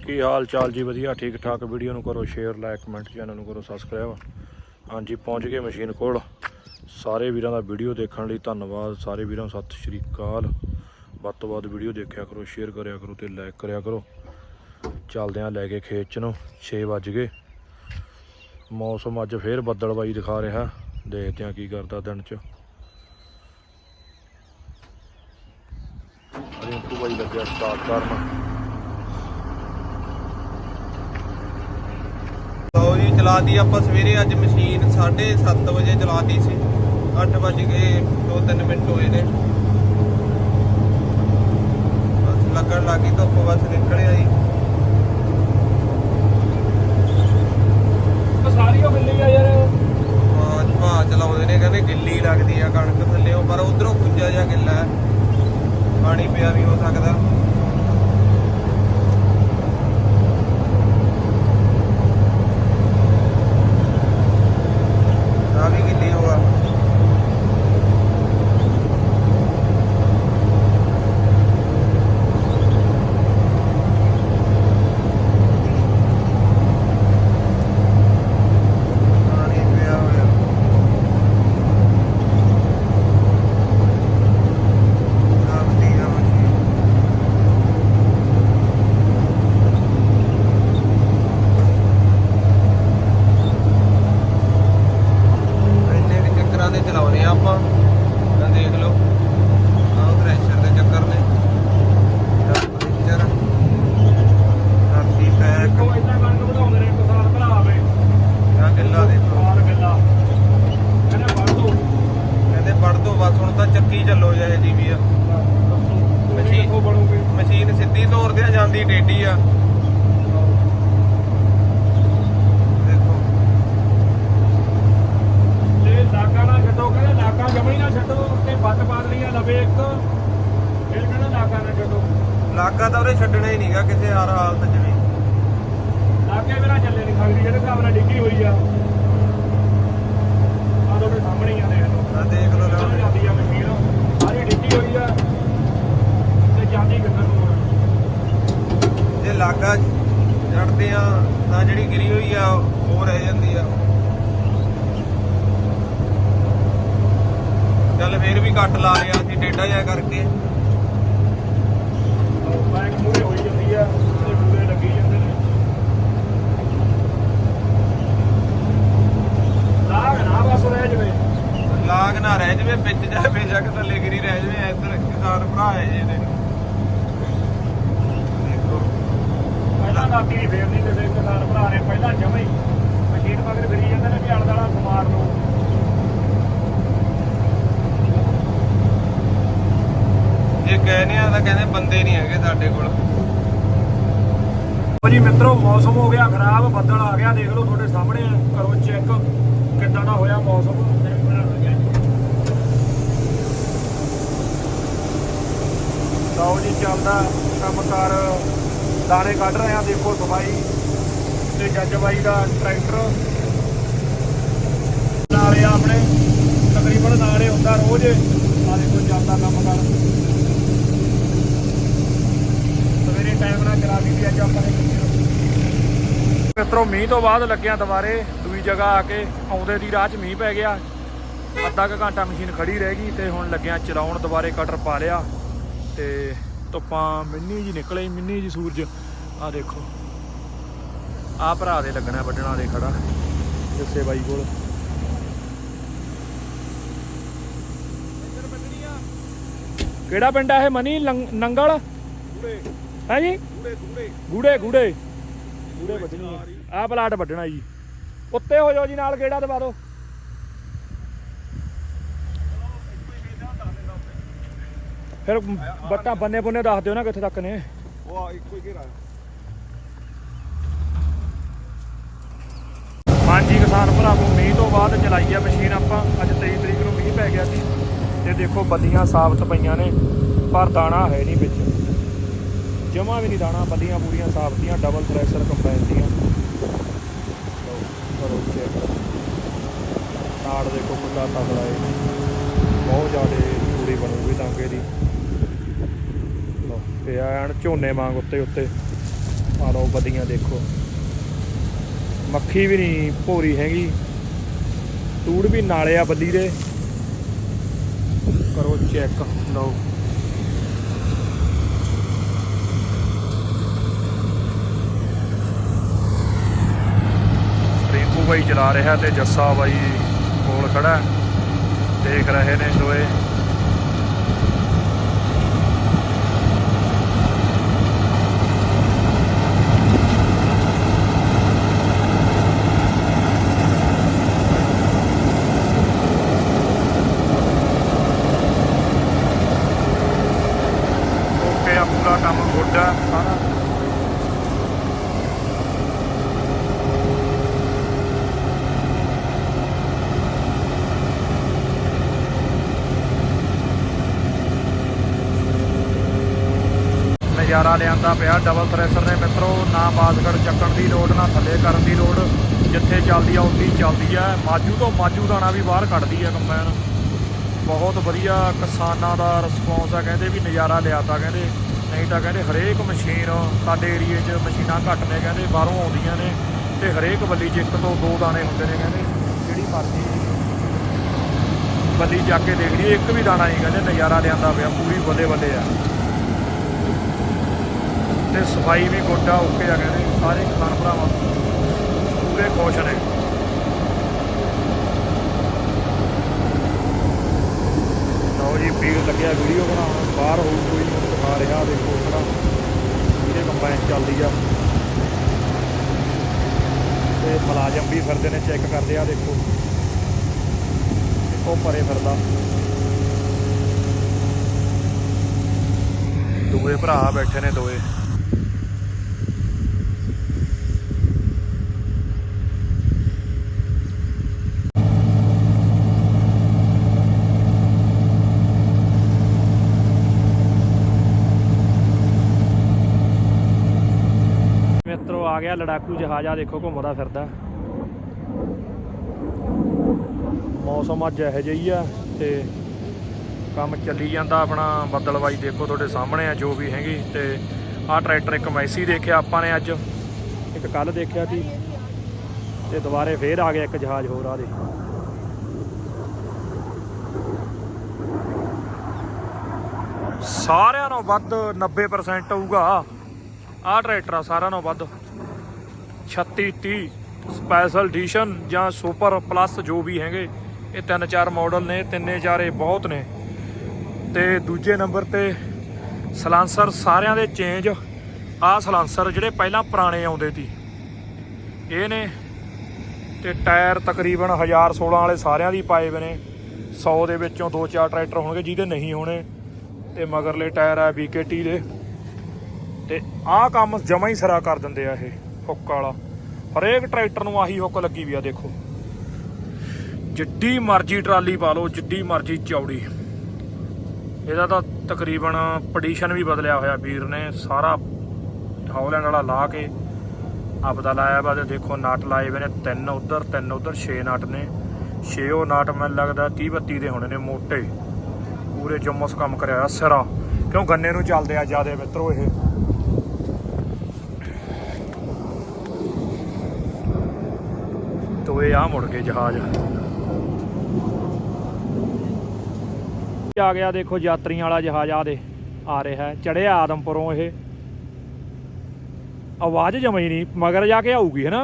ਕੀ ਹਾਲ ਚਾਲ ਜੀ? ਵਧੀਆ ਠੀਕ ਠਾਕ ਵੀਡੀਓ ਨੂੰ ਕਰੋ ਸ਼ੇਅਰ ਲਾਈਕ ਕਮੈਂਟ ਚੈਨਲ ਨੂੰ ਕਰੋ ਸਬਸਕ੍ਰਾਈਬ ਹਾਂਜੀ, ਪਹੁੰਚ ਗਏ ਮਸ਼ੀਨ ਕੋਲ। ਸਾਰੇ ਵੀਰਾਂ ਦਾ ਵੀਡੀਓ ਦੇਖਣ ਲਈ ਧੰਨਵਾਦ। ਸਾਰੇ ਵੀਰਾਂ ਨੂੰ ਸਤਿ ਸ਼੍ਰੀ ਅਕਾਲ। ਵੱਧ ਤੋਂ ਵੱਧ ਵੀਡੀਓ ਦੇਖਿਆ ਕਰੋ ਸ਼ੇਅਰ ਕਰਿਆ ਕਰੋ ਤੇ ਲਾਈਕ ਕਰਿਆ ਕਰੋ। ਚੱਲਦੇ ਆਂ ਲੈ ਕੇ ਖੇਤ ਚ। ਨੂੰ 6 ਵੱਜ ਗਏ। ਮੌਸਮ ਅੱਜ ਫੇਰ ਬੱਦਲਬਾਈ ਦਿਖਾ ਰਿਹਾ। ਦੇਖਦੇ ਆਂ ਕੀ ਕਰਦਾ ਦਿਨ ਚ। ਰਿੰਕੂ ਬਾਈ ਲੱਗਿਆ ਸਟਾਰਟ ਕਰਨ। ਲਓ ਜੀ ਚਲਾਤੀ ਆਪਾਂ ਸਵੇਰੇ ਅੱਜ ਮਸ਼ੀਨ 7:30 ਵਜੇ ਚਲਾਤੀ ਸੀ। 8 ਵਜ ਗਏ 2-3 ਮਿੰਟ ਹੋਏ ਨੇ। ਬਸ ਲੱਗਣ ਲੱਗੀ ਧੁੱਪ ਬਸ ਨਿਕਲਿਆ ਜੀ। ਸਾਰੀ ਉਹ ਮਿਲੀ ਆ ਯਾਰ। ਚਲਾਉਂਦੇ ਨੇ ਕਹਿੰਦੇ ਗਿੱਲੀ ਲੱਗਦੀ ਆ ਕਣਕ ਥੱਲੇੋਂ ਪਰ ਉਧਰੋਂ ਗੁੱਜਾ ਜਿਹਾ ਗਿੱਲਾ ਪਾਣੀ ਪਿਆ ਵੀ ਹੋ ਸਕਦਾ ਆ ਵੀ ਗਿੱਲੀ ਹੋਆ ਪਾਣੀ ਪਿਆ ਹੋਇਆ ਆਪਦੀ ਆ ਮਸ਼ੀਨ ਇੰਨੇ ਕੁ ਚੱਕਰਾਂ ਦੇ ਚਲਾਉਨੇ ਆ ਆਪਾਂ ਆਹ ਦੇਖ ਲਓ ਆਹ ਥ੍ਰੈਸ਼ਰ ਦੇ ਚੱਕਰ ਨੇ ਪ੍ਰੈਸ਼ਰ ਰਾਤੀ ਪੈਕ ਉਹ ਇਦਾਂ ਕਣਕ ਵਧਾਉਂਦੇ ਨੇ ਕਿਸਾਨ ਭਰਾ ਆਵੇ ਆ ਗਿੱਲਾ ਦੇਖੋ ਮਾਰ ਗੱਲਾ ਕਹਿੰਦੇ ਵੜ ਦੋ ਕਹਿੰਦੇ ਪੜ ਦੋ ਬਸ ਹੁਣ ਤਾਂ ਚੱਕੀ ਚੱਲੋ ਜਾਏ ਜੀ ਵੀ ਆ ਮਸ਼ੀਨ ਕੋ ਬਣੂਗੀ ਮਸ਼ੀਨ ਸਿੱਧੀ ਜਾਂਦੀ ਟੇਢੀ ਆ। ਦੇਖੋ। ਤੇ ਲਾਕਾਂ ਨਾ ਛੱਡੋ ਕਹਿੰਦੇ ਲਾਕਾਂ ਜਮਣੀ ਨਾ ਛੱਡੋ ਤੇ ਵੱਟ ਬਾਦਲੀਆਂ ਲਵੇ ਇੱਕ। ਫਿਰ ਕਹਿੰਦਾ ਲਾਕਾਂ ਨਾ ਛੱਡੋ। ਲਾਗਾ ਤਾਂ ਉਹਨੇ ਛੱਡਣਾ ਹੀ ਨਹੀਂਗਾ ਕਿਸੇ ਹਰ ਹਾਲਤ 'ਚ ਵੀ ਲਾਗੇ ਬਿਨਾ ਚੱਲੇ ਨਹੀਂ ਸਕਦੀ ਜਿਹੜੇ ਹਿਸਾਬ ਨਾਲ ਡਿੱਗੀ ਹੋਈ ਆ ਆ ਤੁਹਾਡੇ ਸਾਹਮਣੇ ਹੀ ਆ ਦੇਖ ਲਓ ਆ ਦੇਖ ਲਓ ਚੱਲ ਲਓ ਜਾਂਦੀ ਆ ਮਸ਼ੀਨ ਸਾਰੀ ਡਿੱਗੀ ਹੋਈ ਆ ਤੇ ਜਾਂਦੀ ਕਿੱਧਰ ਨੂੰ ਆ ਜੇ ਲਾਗਾ ਛੱਡਦੇ ਆ ਤਾਂ ਜਿਹੜੀ ਗਿਰੀ ਹੋਈ ਆ ਉਹ ਰਹਿ ਜਾਂਦੀ ਆ ਘੱਟ ਲਾ ਲਿਆ ਸੀ ਟੇਢਾ ਜਿਹਾ ਕਰਕੇ। ਬਾਈਕ ਮੂਰੇ ਹੋਈ ਜਾਂਦੀ ਆ ਤੇ ਮੂਰੇ ਲੱਗੀ ਜਾਂਦੇ ਨੇ ਲਾਗ ਨਾ ਬਸ ਰਹਿ ਜਵੇ ਲਾਗ ਨਾ ਰਹਿ ਜਵੇ ਵਿੱਚ ਜਾਵੇ ਬੇਸ਼ੱਕ ਥੱਲੇ ਗਿਰੀ ਰਹਿ ਜਵੇ, ਇੱਧਰ ਕਿਸਾਨ ਭਰਾ ਹੈ ਜੀ ਇਹਦੇ। ਦੇਖੋ। ਪਹਿਲਾਂ ਰਾਤੀ ਫੇਰ ਨਹੀਂ ਕਿਸੇ ਕਿਸਾਨ ਭਰਾ ਨੇ, ਪਹਿਲਾਂ ਜਮੇ ਮਸ਼ੀਨ ਮਗਰ ਫਿਰੀ ਜਾਂਦੇ ਨੇ, ਵੀ ਅੜ ਦਾਲਾ ਸਮਾਰ ਲਓ ਜੇ ਆ ਤਾਂ ਕਹਿੰਦੇ ਬੰਦੇ ਨਹੀਂ ਹੈਗੇ ਸਾਡੇ ਕੋਲ। ਜੀ ਮਿੱਤਰੋ, ਮੌਸਮ ਹੋ ਗਿਆ ਖਰਾਬ, ਬੱਦਲ ਆ ਗਿਆ, ਦੇਖ ਲਓ ਤੁਹਾਡੇ ਸਾਹਮਣੇ ਆ ਕਰੋ ਚੈੱਕ ਕਿੱਦਾਂ ਦਾ ਹੋਇਆ ਮੌਸਮ। ਲਓ ਜੀ, ਚੱਲਦਾ ਕੰਮਕਾਰ, ਦਾਣੇ ਕੱਢ ਰਹੇ ਆ, ਦੇਖੋ ਸਫ਼ਾਈ ਤੇ ਜੱਜ ਬਾਈ ਦਾ ਟਰੈਕਟਰ। ਨਾਲੇ ਆ ਆਪਣੇ ਤਕਰੀਬਨ ਨਾਲੇ ਹੁੰਦਾ ਰੋਜ਼। ਆ ਦੇਖੋ, ਚੱਲਦਾ ਕੰਮਕਾਰ ਸਵੇਰੇ ਟਾਈਮ ਨਾਲ ਕਰਾ ਦਿੱਤੀ ਅੱਜ ਆਪਾਂ ਨੇ ਮਿੱਤਰੋ, ਮੀਂਹ ਤੋਂ ਬਾਅਦ ਲੱਗਿਆ ਦੁਬਾਰੇ, ਦੂਜੀ ਜਗ੍ਹਾ ਆ ਕੇ ਆਉਂਦੇ ਦੀ ਰਾਹ 'ਚ ਮੀਂਹ ਪੈ ਗਿਆ। ਅੱਧਾ ਕੁ ਘੰਟਾ ਮਸ਼ੀਨ ਖੜੀ ਰਹਿ ਗਈ ਤੇ ਹੁਣ ਲੱਗਿਆ ਚਲਾਉਣ ਦੁਬਾਰੇ ਕਟਰ ਪਾ ਲਿਆ। ਤੇ ਧੁੱਪਾਂ ਮਿੰਨੀ ਜੀ ਨਿਕਲੇ, ਮਿੰਨੀ ਜੀ ਸੂਰਜ। ਆ ਦੇਖੋ ਆ ਭਰਾ ਦੇ ਲੱਗਣਾ ਵੱਡਣਾ ਦੇ ਖੜਾ, ਜੱਸੇ ਬਾਈ ਕੋਲ। ਕਿਹੜਾ ਪਿੰਡ ਆ ਇਹ? ਮਨੀ ਨੰਗਲ? ਹੈ ਜੀ ਗੂੜੇ। ਗੂੜੇ ਗੂੜੇ। ਵੱਢਣੀ ਆ। ਆਹ ਪਲਾਟ ਵੱਢਣਾ ਜੀ। ਉੱਤੇ ਹੋ ਜਾਓ ਜੀ ਨਾਲ ਗੇੜਾ ਦਵਾ ਦਿਓ। ਫਿਰ ਬੱਟਾ ਬੰਨੇ ਬੁੰਨੇ ਦੱਸ ਦਿਓ ਨਾ ਕਿੱਥੇ ਤੱਕ ਨੇ। ਉਹ ਇੱਕੋ ਹੀ ਘੇਰਾ। ਹਾਂਜੀ ਕਿਸਾਨ ਭਰਾਵੋ ਮੀਂਹ ਤੋਂ ਬਾਅਦ ਚਲਾਈ ਆ ਮਸ਼ੀਨ ਆਪਾਂ। ਅੱਜ 23 ਤਰੀਕ ਨੂੰ ਮੀਂਹ ਪੈ ਗਿਆ ਸੀ। ਤੇ ਦੇਖੋ ਬੱਲੀਆਂ ਸਾਬਤ ਪਈਆਂ ਨੇ ਪਰ ਦਾਣਾ ਹੈ ਨਹੀਂ ਵਿੱਚ। ਜਮਾ ਵੀ ਨਹੀਂ ਦਾਣਾ, ਬੱਲੀਆਂ ਪੂਰੀਆਂ ਸਾਫ਼ ਦੀਆਂ ਡਬਲ ਪ੍ਰੈਸਰ ਕੰਬਾਈਨ ਦੀਆਂ। ਕਰੋ ਚੈੱਕ ਨਾੜ ਦੇਖੋ ਕਿੰਨਾ ਤਗੜਾ ਹੈ ਬਹੁਤ ਜ਼ਿਆਦਾ ਪੂਰੀ ਬਣੂਗੀ ਤਾਂਗੇ ਦੀ। ਲਓ ਤੇ ਐਨ ਝੋਨੇ ਵਾਂਗ ਉੱਤੇ ਉੱਤੇ। ਆ ਲਓ ਬੱਦੀਆਂ ਦੇਖੋ। ਮੱਖੀ ਵੀ ਨਹੀਂ ਭੋਰੀ ਹੈਗੀ। ਤੂੜ ਵੀ ਨਾਲੇ ਆ ਬੱਲੀ ਦੇ। ਕਰੋ ਚੈੱਕ ਲਓ ਰਿੰਕੂ ਬਾਈ ਚਲਾ ਰਿਹਾ ਤੇ ਜੱਸਾ ਬਾਈ ਕੋਲ ਖੜਾ ਦੇਖ ਰਹੇ ਨੇ ਦੋਏ। ਓਕੇ ਪੂਰਾ ਕੰਮ ਗੋਡਾ। ਸਾਰਾ ਨਜ਼ਾਰਾ ਲਿਆਂਦਾ ਪਿਆ। ਡਬਲ ਥ੍ਰੈਸ਼ਰ ਨੇ ਮਿੱਤਰੋ, ਨਾ ਬਾਸਕਟ ਚੱਕਣ ਦੀ ਲੋੜ, ਨਾ ਥੱਲੇ ਕਰਨ ਦੀ ਲੋੜ। ਜਿੱਥੇ ਚੱਲਦੀ ਆ, ਉੱਥੇ ਹੀ ਚੱਲਦੀ ਆ। ਮਾਜੂ ਤੋਂ ਮਾਜੂ ਦਾਣਾ ਵੀ ਬਾਹਰ ਕੱਢਦੀ ਆ ਕੰਬਾਈਨ। ਬਹੁਤ ਵਧੀਆ ਕਿਸਾਨਾਂ ਦਾ ਰਿਸਪੌਂਸ ਆ, ਕਹਿੰਦੇ ਵੀ ਨਜ਼ਾਰਾ ਲਿਆਤਾ, ਕਹਿੰਦੇ। ਨਹੀਂ ਤਾਂ ਕਹਿੰਦੇ ਹਰੇਕ ਮਸ਼ੀਨ ਸਾਡੇ ਏਰੀਏ 'ਚ ਮਸ਼ੀਨਾਂ ਘੱਟ ਨੇ, ਕਹਿੰਦੇ ਬਾਹਰੋਂ ਆਉਂਦੀਆਂ ਨੇ। ਤੇ ਹਰੇਕ ਬੱਲੀ 'ਚ ਇੱਕ ਤੋਂ ਦੋ ਦਾਣੇ ਹੁੰਦੇ ਨੇ, ਕਹਿੰਦੇ। ਜਿਹੜੀ ਮਰਜ਼ੀ ਬੱਲੀ ਜਾ ਕੇ ਦੇਖ ਲਈਏ, ਇੱਕ ਵੀ ਦਾਣਾ ਨਹੀਂ, ਕਹਿੰਦੇ ਨਜ਼ਾਰਾ ਲਿਆਂਦਾ ਪਿਆ, ਪੂਰੀ ਬੱਲੇ ਬੱਲੇ ਆ। ਤੇ ਸਫ਼ਾਈ ਵੀ ਗੋਡਾ ਓਕੇ ਆ ਕਹਿੰਦੇ ਸਾਰੇ ਕਿਸਾਨ ਭਰਾਵਾਂ ਪੂਰੇ ਖੁਸ਼ ਨੇ। ਲਓ ਜੀ ਵੀਰ ਲੱਗਿਆ ਵੀਡੀਓ ਬਣਾਉਣ, ਬਾਹਰ ਹੋਊ ਕੋਈ ਦਿਖਾ ਰਿਹਾ, ਦੇਖੋ ਖੜਾ ਇਹਦੇ ਕੰਬਾਈਨ ਚੱਲਦੀ ਆ। ਤੇ ਮੁਲਾਜ਼ਮ ਵੀ ਫਿਰਦੇ ਨੇ, ਚੈੱਕ ਕਰਦੇ ਆ, ਦੇਖੋ। ਉਹ ਪਰੇ ਫਿਰਦਾ। ਦੂਏ ਭਰਾ ਬੈਠੇ ਨੇ ਦੋਏ ਮਿੱਤਰੋ ਆ ਗਿਆ ਲੜਾਕੂ ਜਹਾਜ਼ ਆ ਦੇਖੋ ਘੁੰਮਦਾ ਫਿਰਦਾ। ਮੌਸਮ ਅੱਜ ਇਹੋ ਜਿਹੀ ਆ ਤੇ ਕੰਮ ਚੱਲੀ ਜਾਂਦਾ ਆਪਣਾ। ਬੱਦਲਵਾਈ ਦੇਖੋ ਤੁਹਾਡੇ ਸਾਹਮਣੇ ਆ, ਜੋ ਵੀ ਹੈਗੀ। ਤੇ ਆਹ ਟਰੈਕਟਰ ਇੱਕ ਮੈਸੀ ਦੇਖਿਆ ਆਪਾਂ ਨੇ ਅੱਜ। ਇੱਕ ਕੱਲ ਦੇਖਿਆ ਸੀ। ਤੇ ਦੁਬਾਰੇ ਫੇਰ ਆ ਗਿਆ ਇੱਕ ਜਹਾਜ਼ ਹੋਰ ਆ ਦੇ ਸਾਰਿਆਂ ਨੂੰ ਵੱਧ 90% ਹੋਊਗਾ। ਆਹ ਟਰੈਕਟਰ ਆ, ਸਾਰਿਆਂ ਨੂੰ ਵੱਧ। 36 30 ਸਪੈਸ਼ਲ ਐਡੀਸ਼ਨ ਜਾਂ ਸੁਪਰ ਪਲੱਸ ਜੋ ਵੀ ਹੈਗੇ, ਇਹ ਤਿੰਨ ਚਾਰ ਮਾਡਲ ਨੇ ਤਿੰਨੇ ਚਾਰੇ ਬਹੁਤ ਨੇ। ਤੇ ਦੂਜੇ ਨੰਬਰ ਤੇ ਸਲਾਂਸਰ ਸਾਰਿਆਂ ਦੇ ਚੇਂਜ ਆਹ ਸਲਾਂਸਰ ਜਿਹੜੇ ਪਹਿਲਾਂ ਪੁਰਾਣੇ ਆਉਂਦੇ ਸੀ, ਇਹ ਨੇ। ਤੇ ਟਾਇਰ ਤਕਰੀਬਨ 1016 ਵਾਲੇ ਸਾਰਿਆਂ ਦੀ ਪਾਏ ਹੋਏ ਨੇ। 100 ਦੇ ਵਿੱਚੋਂ ਦੋ ਚਾਰ ਟਰੈਕਟਰ ਹੋਣਗੇ, ਜਿਹਦੇ ਨਹੀਂ ਹੋਣੇ। ਤੇ ਮਗਰਲੇ ਟਾਇਰ ਆ BKT ਦੇ। ਤੇ ਆਹ ਕੰਮ ਜਮਾ ਹੀ ਸਰਾ ਕਰ ਦਿੰਦੇ ਆ ਇਹ। ਹੁੱਕ ਵਾਲਾ। ਹਰੇਕ ਟਰੈਕਟਰ ਨੂੰ ਆਹੀ ਹੁੱਕ ਲੱਗੀ ਵੀ ਆ, ਦੇਖੋ। ਜਿੱਡੀ ਮਰਜ਼ੀ ਟਰਾਲੀ ਪਾ ਲਓ, ਜਿੱਡੀ ਮਰਜ਼ੀ ਚੌੜੀ। ਇਹਦਾ ਤਾਂ ਤਕਰੀਬਨ ਪੋਜੀਸ਼ਨ ਵੀ ਬਦਲਿਆ ਹੋਇਆ ਵੀਰ ਨੇ। ਸਾਰਾ ਹੌਲੈਂਡ ਵਾਲਾ ਲਾ ਕੇ ਆਪਦਾ ਲਾਇਆ ਵਾ ਤੇ ਦੇਖੋ ਨਟ ਲਾਏ ਵੇ ਨੇ। ਤਿੰਨ ਉਧਰ ਤਿੰਨ ਉਧਰ 6 ਨਟ ਨੇ। 6 ਉਹ ਨਟ ਮੈਨੂੰ ਲੱਗਦਾ 30 32 ਦੇ ਹੋਣੇ ਨੇ ਮੋਟੇ। ਪੂਰੇ ਜੰਮਸ ਕੰਮ ਕਰਿਆ ਹੋਇਆ ਸਿਰਾ। ਕਿਉਂ ਗੰਨੇ ਨੂੰ ਚੱਲਦੇ ਆ ਜਿਆਦੇ ਮਿੱਤਰੋ ਇਹ? ਤੋਏ ਆ ਮੁੜ ਕੇ ਜਹਾਜ਼। ਆ ਗਿਆ ਦੇਖੋ ਯਾਤਰੀਆਂ ਵਾਲਾ ਜਹਾਜ਼ ਆ ਦੇ, ਆ ਰਿਹਾ ਚੜਿਆ ਆਦਮਪੁਰੋਂ ਇਹ। ਆਵਾਜ਼ ਜਮਈ ਨਹੀਂ, ਮਗਰ ਜਾ ਕੇ ਆਊਗੀ, ਹੈ ਨਾ?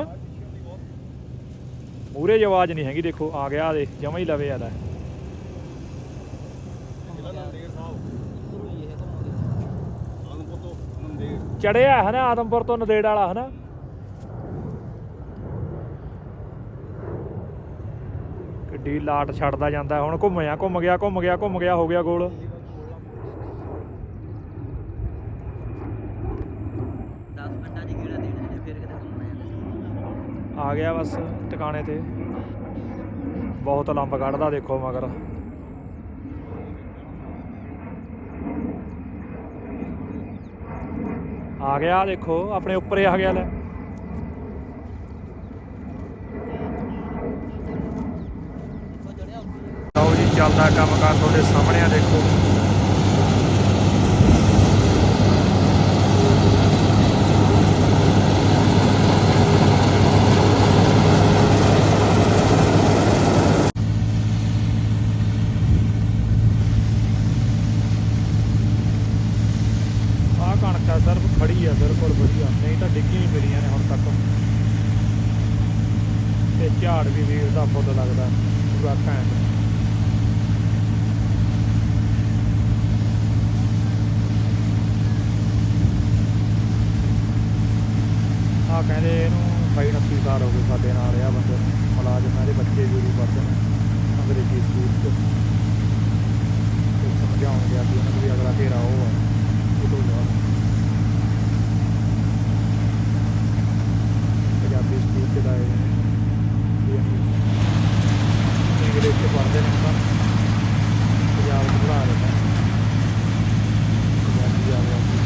ਮੂਰੇ ਆਵਾਜ਼ ਨਹੀਂ ਹੈਗੀ, ਦੇਖੋ, ਆ ਗਿਆ ਦੇ, ਜਮਾ ਹੀ ਲਵੇ ਆਦਾ। ਚੜਿਆ ਹੈ ਨਾ ਆਦਮਪੁਰ ਤੋਂ ਨਦੇੜ ਵਾਲਾ, ਹੈ ਨਾ? ਕਿੱਡੀ ਲਾਟ ਛੱਡਦਾ ਜਾਂਦਾ ਹੁਣ ਘੁੰਮਿਆ ਘੁੰਮ ਗਿਆ ਘੁੰਮ ਗਿਆ ਘੁੰਮ ਗਿਆ ਹੋ ਗਿਆ ਗੋਲ। ਆ ਗਿਆ ਬਸ ਟਿਕਾਣੇ ਤੇ। ਬਹੁਤ ਲੰਬ ਕੱਢਦਾ ਦੇਖੋ ਮਗਰ। ਆ ਗਿਆ ਦੇਖੋ ਆਪਣੇ ਉੱਪਰ ਆ ਗਿਆ ਲੈ ਲਓ ਜੀ ਚੱਲਦਾ ਕੰਮ ਕਾਰ ਤੁਹਾਡੇ ਸਾਹਮਣੇ ਆ ਦੇਖੋ ਝਾੜ ਵੀ ਵੀਰ ਦਾ ਫੁੱਲ ਲੱਗਦਾ ਪੂਰਾ ਘੈਂਟ ਆ ਕਹਿੰਦੇ ਇਹਨੂੰ 28 29 ਸਾਲ ਹੋ ਗਏ ਸਾਡੇ ਨਾਲ ਰਿਹਾ ਬੰਦੇ ਨੂੰ ਮੁਲਾਜ਼ਮ ਇਹਦੇ ਬੱਚੇ ਵੀ ਉਰੀ ਪੜ੍ਹਦੇ ਨੇ ਅੰਗਰੇਜ਼ੀ ਸਕੂਲ 'ਚ ਤੇ ਸਮਝਾਉਣ ਗਿਆ ਸੀ ਉਹਨਾਂ ਨੂੰ ਵੀ ਅਗਲਾ ਘੇਰਾ ਉਹ ਆ ਉਹ ਤੋਂ ਬਾਅਦ ਪੰਜਾਬੀ ਸਕੂਲ 'ਚ ਲਾਏ ਨੇ ਵੀ ਅਸੀਂ ਇੰਗਲਿਸ਼ 'ਚ ਪੜ੍ਹਦੇ ਨੇ ਤਾਂ ਪੰਜਾਬ 'ਚ ਪੜ੍ਹਾ ਰਹੇ ਨੇ ਪੰਜਾਬੀ ਆ ਗਿਆ ਸੀ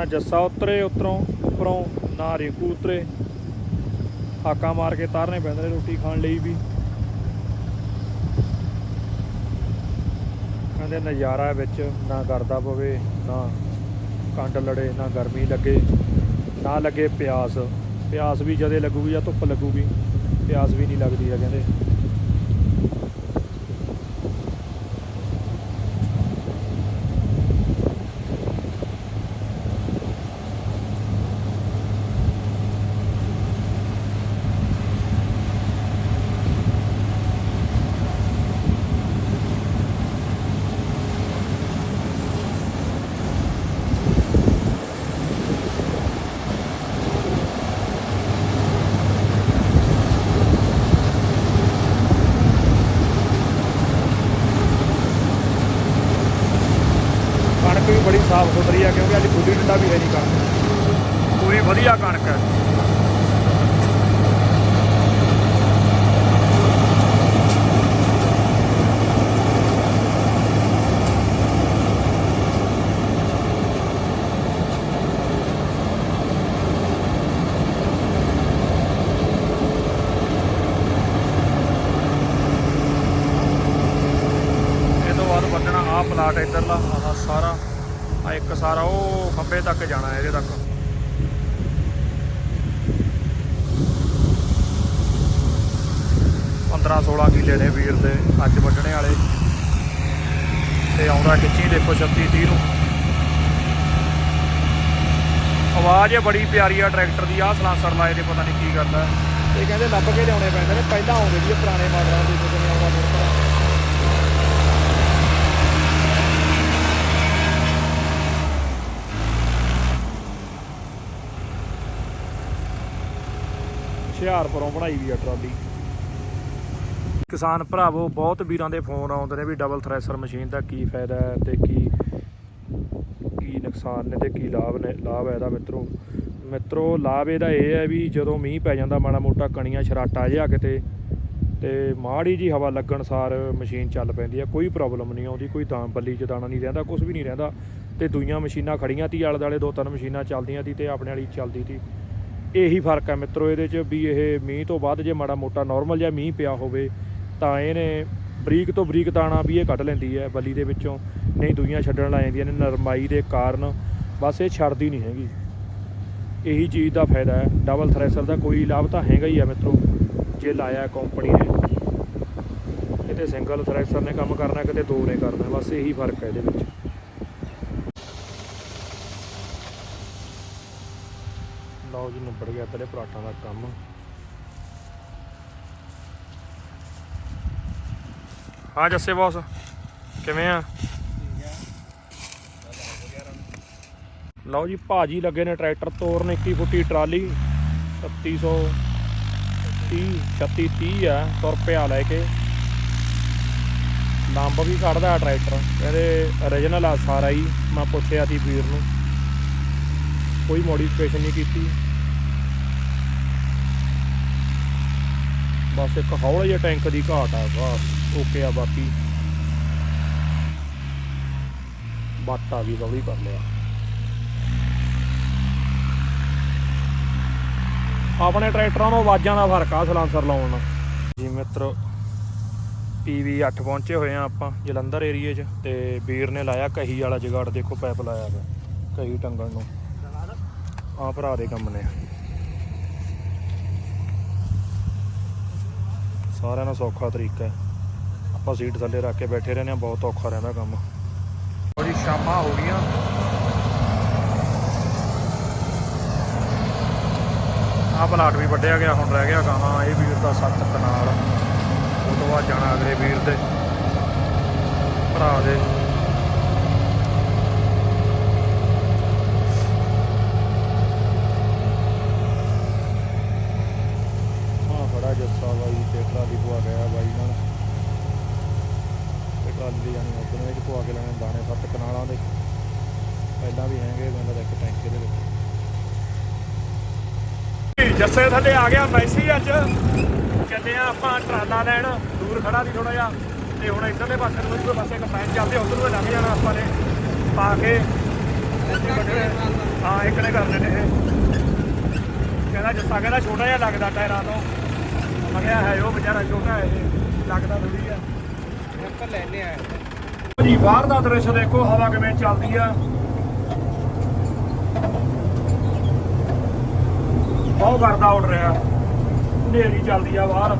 ਨਾ ਜੱਸਾ ਉਤਰੇ ਉਤਰੋਂ, ਉੱਪਰੋਂ, ਨਾ ਰੇਕੂ ਉਤਰੇ। ਹਾਕਾ ਮਾਰ ਕੇ ਤਾਰਨੇ ਪੈਂਦੇ ਨੇ ਰੋਟੀ ਖਾਣ ਲਈ ਵੀ। ਕਹਿੰਦੇ ਨਜ਼ਾਰਾ ਵਿੱਚ ਨਾ ਕਰਦਾ ਪਵੇ, ਨਾ ਕੰਡ ਲੜੇ, ਨਾ ਗਰਮੀ ਲੱਗੇ, ਨਾ ਲੱਗੇ ਪਿਆਸ। ਪਿਆਸ ਵੀ ਜਦੇ ਲੱਗੂਗੀ ਜਾਂ ਧੁੱਪ ਲੱਗੂਗੀ, ਪਿਆਸ ਵੀ ਨਹੀਂ ਲੱਗਦੀ ਹੈ ਕਹਿੰਦੇ ਕਣਕ ਵੀ ਬੜੀ ਸਾਫ਼ ਸੁਥਰੀ ਆ, ਕਿਉਂਕਿ ਅੱਜ ਗੁੱਡੀ ਡੰਡਾ ਵੀ ਹੈ ਨਹੀਂ ਕਣਕ ਪੂਰੀ ਵਧੀਆ ਕਣਕ ਹੈ ਇਹ ਤੋਂ ਬਾਅਦ ਵੱਢਣਾ ਆਹ ਪਲਾਟ ਇੱਧਰਲਾ ਆਹ ਸਾਰਾ ਆ ਇੱਕ ਸਾਰਾ ਉਹ ਖੰਬੇ ਤੱਕ ਜਾਣਾ ਇਹਦੇ ਤੱਕ। ਪੰਦਰਾਂ 16 ਕਿੱਲੇ ਨੇ ਵੀਰ ਦੇ, ਅੱਜ ਵੱਢਣੇ ਵਾਲੇ। ਤੇ ਆਉਂਦਾ ਖਿੱਚੀ ਦੇਖੋ 36 30 ਨੂੰ। ਆਵਾਜ਼ ਇਹ ਬੜੀ ਪਿਆਰੀ ਆ ਟਰੈਕਟਰ ਦੀ, ਆਹ ਸਲਾਂਸਰ ਲਾਏ ਤੇ ਪਤਾ ਨਹੀਂ ਕੀ ਕਰਦਾ। ਹੈ ਇਹ ਕਹਿੰਦੇ ਲੱਭ ਕੇ ਲਿਆਉਣੇ ਪੈਂਦੇ ਨੇ, ਪਹਿਲਾਂ ਆਉਂਦੇ ਵੀ ਪੁਰਾਣੇ ਮਾਡਲਾਂ ਦੇ ਜਦੋਂ ਆਉਂਦਾ ਮੋਟਰ ਹੁਸ਼ਿਆਰਪੁਰੋਂ ਬਣਾਈ ਵੀ ਆ ਟਰਾਲੀ। ਕਿਸਾਨ ਭਰਾਵੋ, ਬਹੁਤ ਵੀਰਾਂ ਦੇ ਫੋਨ ਆਉਂਦੇ ਨੇ ਵੀ ਡਬਲ ਥ੍ਰੈਸ਼ਰ ਮਸ਼ੀਨ ਦਾ ਕੀ ਫਾਇਦਾ ਹੈ ਤੇ ਕੀ ਕੀ ਨੁਕਸਾਨ ਨੇ ਤੇ ਕੀ ਲਾਭ ਨੇ, ਲਾਭ ਹੈ ਇਹਦਾ ਮਿੱਤਰੋ। ਮਿੱਤਰੋ, ਲਾਭ ਇਹਦਾ ਇਹ ਹੈ ਵੀ ਜਦੋਂ ਮੀਂਹ ਪੈ ਜਾਂਦਾ ਮਾੜਾ ਮੋਟਾ ਕਣੀਆਂ ਛਰਾਟਾ ਜਿਹਾ ਕਿਤੇ, ਤੇ ਮਾੜੀ ਜੀ ਹਵਾ ਲੱਗਣ ਸਾਰ ਮਸ਼ੀਨ ਚੱਲ ਪੈਂਦੀ ਹੈ ਕੋਈ ਪ੍ਰੋਬਲਮ ਨਹੀਂ ਆਉਂਦੀ, ਕੋਈ ਤਾਂ ਬੱਲੀ ਚ ਦਾਣਾ ਨਹੀਂ ਰਹਿੰਦਾ ਕੁਝ ਵੀ ਨਹੀਂ ਰਹਿੰਦਾ। ਤੇ ਦੂਈਆਂ ਮਸ਼ੀਨਾਂ ਖੜੀਆਂ ਤੀ ਆਲੇ ਦੁਆਲੇ ਦੋ ਤਿੰਨ ਮਸ਼ੀਨਾਂ ਚੱਲਦੀਆਂ ਤੀ ਤੇ ਆਪਣੇ ਵਾਲੀ ਚੱਲਦੀ ਤੀ। ਇਹੀ ਫ਼ਰਕ ਹੈ ਮਿੱਤਰੋ ਇਹਦੇ 'ਚ ਵੀ ਇਹ ਮੀਂਹ ਤੋਂ ਬਾਅਦ ਜੇ ਮਾੜਾ ਮੋਟਾ ਨਾਰਮਲ ਜਿਹਾ ਮੀਂਹ ਪਿਆ ਹੋਵੇ, ਤਾਂ ਇਹਨੇ ਬਰੀਕ ਤੋਂ ਬਰੀਕ ਦਾਣਾ ਵੀ ਇਹ ਕੱਢ ਲੈਂਦੀ ਹੈ ਬੱਲੀ ਦੇ ਵਿੱਚੋਂ, ਨਹੀਂ ਦੂਈਆਂ ਛੱਡਣ ਲੱਗ ਜਾਂਦੀਆਂ ਨੇ, ਨਰਮਾਈ ਦੇ ਕਾਰਨ ਬਸ ਇਹ ਛੱਡਦੀ ਨਹੀਂ ਹੈਗੀ। ਇਹੀ ਚੀਜ਼ ਦਾ ਫਾਇਦਾ ਹੈ ਡਬਲ ਥ੍ਰੈਸ਼ਰ ਦਾ ਕੋਈ ਲਾਭ ਤਾਂ ਹੈਗਾ ਹੀ ਆ ਮਿੱਤਰੋ, ਜੇ ਲਾਇਆ ਕੰਪਨੀ ਨੇ। ਕਿਤੇ ਸਿੰਗਲ ਥ੍ਰੈਸ਼ਰ ਨੇ ਕੰਮ ਕਰਨਾ, ਕਿਤੇ ਦੋ ਨੇ ਕਰਨਾ, ਬਸ ਇਹੀ ਫ਼ਰਕ ਹੈ ਇਹਦੇ ਵਿੱਚ। ਲਓ ਜੀ ਨਿਬੜ ਗਿਆ ਤੇਰੇ ਪਲਾਟਾਂ ਦਾ ਕੰਮ। ਹਾਂ ਜੱਸੇ ਬੌਸ ਕਿਵੇਂ ਆ? ਲਓ ਜੀ ਭਾਜੀ ਲੱਗੇ ਨੇ ਟਰੈਕਟਰ ਤੋਰਨ 21 ਫੁੱਟੀ ਟਰਾਲੀ 3300 30 36 30 ਆ ਤੁਰ ਪਿਆ ਲੈ ਕੇ। ਲੰਬ ਵੀ ਕੱਢਦਾ ਟਰੈਕਟਰ ਕਹਿੰਦੇ origignal ਆ ਸਾਰਾ ਹੀ ਮੈਂ ਪੁੱਛਿਆ ਸੀ ਵੀਰ ਨੂੰ। ਕੋਈ ਮੋਡੀਫਿਕੇਸ਼ਨ ਨਹੀਂ ਕੀਤੀ। ਬਸ ਇੱਕ ਹੌਲਾ ਜਿਹਾ ਟੈਂਕ ਦੀ ਘਾਟ ਆ, ਬਸ ਓਕੇ ਆ ਬਾਕੀ। ਬਾਟਾ ਵੀ ਹੌਲੀ ਕਰ ਲਿਆ ਆਪਣੇ ਟਰੈਕਟਰਾਂ ਨੂੰ ਆਵਾਜ਼ਾਂ ਦਾ ਫ਼ਰਕ ਆ, ਸਲਾਂਸਰ ਲਾਉਣ ਨਾਲ ਜੀ ਮਿੱਤਰੋ ਪੀਵੀ 8 ਪਹੁੰਚੇ ਹੋਏ ਆ ਆਪਾਂ, ਜਲੰਧਰ ਏਰੀਏ 'ਚ, ਤੇ ਵੀਰ ਨੇ ਲਾਇਆ ਕਹੀ ਵਾਲਾ ਜਗਾੜ, ਦੇਖੋ ਪਾਈਪ ਲਾਇਆ ਵਾ ਕਹੀ ਟੰਗਣ ਨੂੰ। ਆ ਭਰਾ ਦੇ ਕੰਮ ਨੇ। ਸਾਰਿਆਂ ਨਾਲ ਸੌਖਾ ਤਰੀਕਾ ਹੈ। ਆਪਾਂ ਸੀਟ ਥੱਲੇ ਰੱਖ ਕੇ ਬੈਠੇ ਰਹਿੰਦੇ ਆ ਬਹੁਤ ਔਖਾ ਰਹਿੰਦਾ ਕੰਮ। ਉਹ ਜੀ, ਸ਼ਾਮਾਂ ਹੋ ਗਈਆਂ। ਆ ਪਲਾਟ ਵੀ ਵੱਢਿਆ ਗਿਆ, ਹੁਣ ਰਹਿ ਗਿਆ ਗਾਹਾਂ। ਇਹ ਵੀਰ ਦਾ ਸੱਤ ਕਨਾਲ। ਉਹ ਤੋਂ ਬਾਅਦ ਜਾਣਾ ਅਗਲੇ ਵੀਰ ਦੇ ਭਰਾ ਦੇ ਹਾਂ ਖੜਾ ਜੱਸਾ ਬਾਈ ਤੇ ਟਰਾਲੀ ਪਵਾ ਗਿਆ ਬਾਈ ਨਾਲ ਤੇ ਟਰਾਲੀ ਦੇ ਜਾਣੀ ਉਧਰ ਵਿੱਚ ਪਵਾ ਕੇ ਲੈਣੇ ਦਾਣੇ ਸੱਤ ਕਨਾਲਾਂ ਦੇ ਪਹਿਲਾਂ ਵੀ ਹੈਗੇ ਮੈਨੂੰ ਤਾਂ ਇੱਕ ਟੈਂਕੇ ਦੇ ਵਿੱਚ ਜੱਸੇ ਥੱਲੇ ਆ ਗਿਆ ਮੈਸੀ ਅੱਜ। ਚੱਲੇ ਆ ਆਪਾਂ ਟਰਾਲਾ ਲੈਣ ਦੂਰ ਖੜਾ ਸੀ ਥੋੜਾ ਜਿਹਾ। ਤੇ ਹੁਣ ਇਧਰਲੇ ਪਾਸੇ ਨੂੰ ਇੱਧਰ ਪਾਸੇ ਕੰਪੈਨ ਚੱਲਦੇ ਉਧਰ ਨੂੰ ਲੰਘ ਜਾਣਾ ਆਪਾਂ ਨੇ। ਪਾ ਕੇ ਹਾਂ ਇੱਕ ਨੇ ਕਰ ਲੈਣੇ ਇਹ। ਕਹਿੰਦਾ ਜੱਸਾ ਕਹਿੰਦਾ ਛੋਟਾ ਜਿਹਾ ਲੱਗਦਾ ਟਾਇਰਾਂ ਤੋਂ। ਮੈਂ ਕਿਹਾ ਹੈ ਉਹ ਵਿਚਾਰਾ ਛੋਟਾ ਹੈ ਲੱਗਦਾ ਥੋੜੀ ਆ। ਆਪਾਂ ਲੈਣੇ ਆ। ਜੀ ਬਾਹਰ ਦਾ ਦ੍ਰਿਸ਼ ਦੇਖੋ ਹਵਾ ਕਿਵੇਂ ਚੱਲਦੀ ਆ। ਬਹੁਤ ਕਰਦਾ ਉੱਡ ਰਿਹਾ। ਹਨੇਰੀ ਚੱਲਦੀ ਆ ਬਾਹਰ।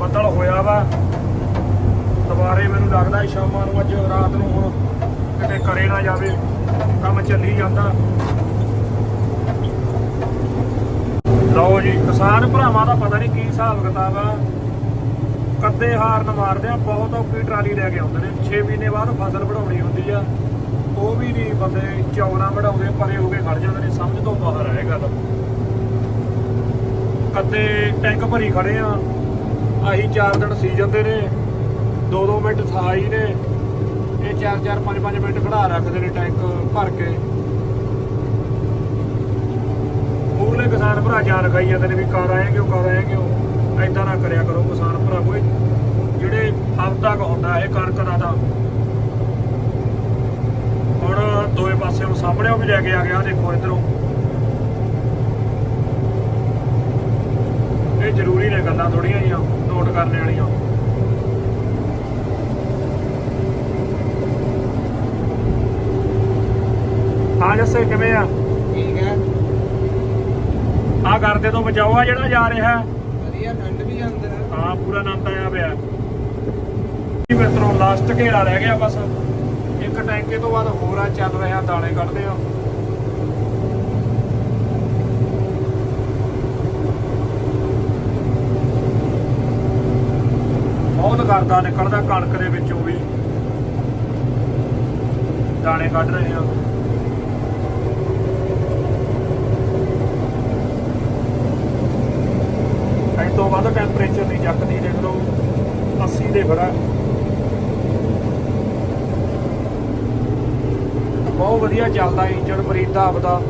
ਬੱਦਲ ਹੋਇਆ ਵਾ। ਦੁਬਾਰੇ ਮੈਨੂੰ ਲੱਗਦਾ ਸ਼ਾਮਾਂ ਨੂੰ ਅੱਜ, ਰਾਤ ਨੂੰ ਹੁਣ ਕਿਤੇ ਕਰੇ ਨਾ ਜਾਵੇ। ਕੰਮ ਚੱਲੀ ਜਾਂਦਾ। ਲਓ ਜੀ, ਕਿਸਾਨ ਭਰਾਵਾਂ ਦਾ ਪਤਾ ਨਹੀਂ ਕੀ ਹਿਸਾਬ ਕਿਤਾਬ ਆ। ਕੱਦੇ ਹਾਰਨ ਮਾਰਦੇ ਆ, ਬਹੁਤ ਔਖੀ ਟਰਾਲੀ ਲੈ ਕੇ ਆਉਂਦੇ ਨੇ। 6 ਮਹੀਨੇ ਬਾਅਦ ਫਸਲ ਵਢਾਉਣੀ ਹੁੰਦੀ ਆ। ਉਹ ਵੀ ਨਹੀਂ, ਬੰਦੇ ਚੌਣਾ ਵਢਾਉਂਦੇ ਪਰੇ ਹੋ ਕੇ ਖੜ ਜਾਂਦੇ ਨੇ, ਸਮਝ ਤੋਂ ਬਾਹਰ ਆ ਗੱਲ। ਕੱਦੇ ਟੈਂਕ ਭਰੀ ਖੜੇ ਆ, ਆਹੀ 4 ਦਿਨ ਸੀਜ਼ਨ ਦੇ ਨੇ 2-2 ਮਿੰਟ ਥਾਈ ਨੇ। ਇਹ 4-4 5-5 ਮਿੰਟ ਖੜਾ ਰੱਖਦੇ ਨੇ ਟੈਂਕ ਭਰ ਕੇ। ਮੂਰਲੇ ਕਿਸਾਨ ਭਰਾ ਜਾਨ ਖਾਈ ਜਾਂਦੇ ਨੇ ਵੀ ਕਰ ਆਏ ਕਿਉਂ, ਕਰ ਆਏ ਕਿਉਂ? ਐਦਾਂ ਨਾ ਕਰਿਆ ਕਰੋ ਕਿਸਾਨ ਭਰਾ ਕੋਈ। ਜਿਹੜੇ ਹਫ਼ਤਾ ਕੁ ਹੁੰਦਾ ਇਹ ਕਣਕ ਦਾ ਤਾਂ ਹੁਣ ਦੋਵੇਂ ਪਾਸੇ ਨੂੰ ਸਾਹਮਣੇ ਉਹ ਵੀ ਲੈ ਕੇ ਆ ਗਿਆ ਦੇਖੋ ਇਧਰੋਂ। ਇਹ ਜ਼ਰੂਰੀ ਨੇ ਗੱਲਾਂ ਥੋੜੀਆਂ ਜੀਆਂ ਨੋਟ ਕਰਨੇ ਵਾਲੀਆਂ। ਹਾਂ ਜੱਸੇ ਕਿਵੇਂ ਆ? ਠੀਕ ਹੈ। ਆ ਕਰਦੇ ਤੋਂ ਬਚਾਓ ਆ ਜਿਹੜਾ ਜਾ ਰਿਹਾ। ਵਧੀਆ ਠੰਡ ਵੀ ਅੰਦਰ। ਹਾਂ ਪੂਰਾ ਆਨੰਦ ਆਇਆ ਪਿਆ। ਜੀ ਮਿੱਤਰੋ ਲਾਸਟ ਘੇਰਾ ਰਹਿ ਗਿਆ ਬਸ। ਇੱਕ ਟੈਂਕੇ ਤੋਂ ਬਾਅਦ ਹੋਰ ਆ ਚੱਲ ਰਿਹਾ, ਦਾਣੇ ਕੱਢਦੇ ਆ। ਬਹੁਤ ਕਰਦਾ ਨਿਕਲਦਾ ਕਣਕ ਦੇ ਵਿੱਚੋਂ ਵੀ। ਦਾਣੇ ਕੱਢ ਰਹੇ ਆ ਐਂ ਤੋਂ ਵੱਧ ਟੈਂਪਰੇਚਰ ਨਹੀਂ ਚੱਕਦੀ ਦੇਖ ਲਓ 80 ਦੇ ਖੜਾ ਬਹੁਤ ਵਧੀਆ ਚੱਲਦਾ ਇੰਜਨ ਬਰੀਦਾ ਆਪਦਾ।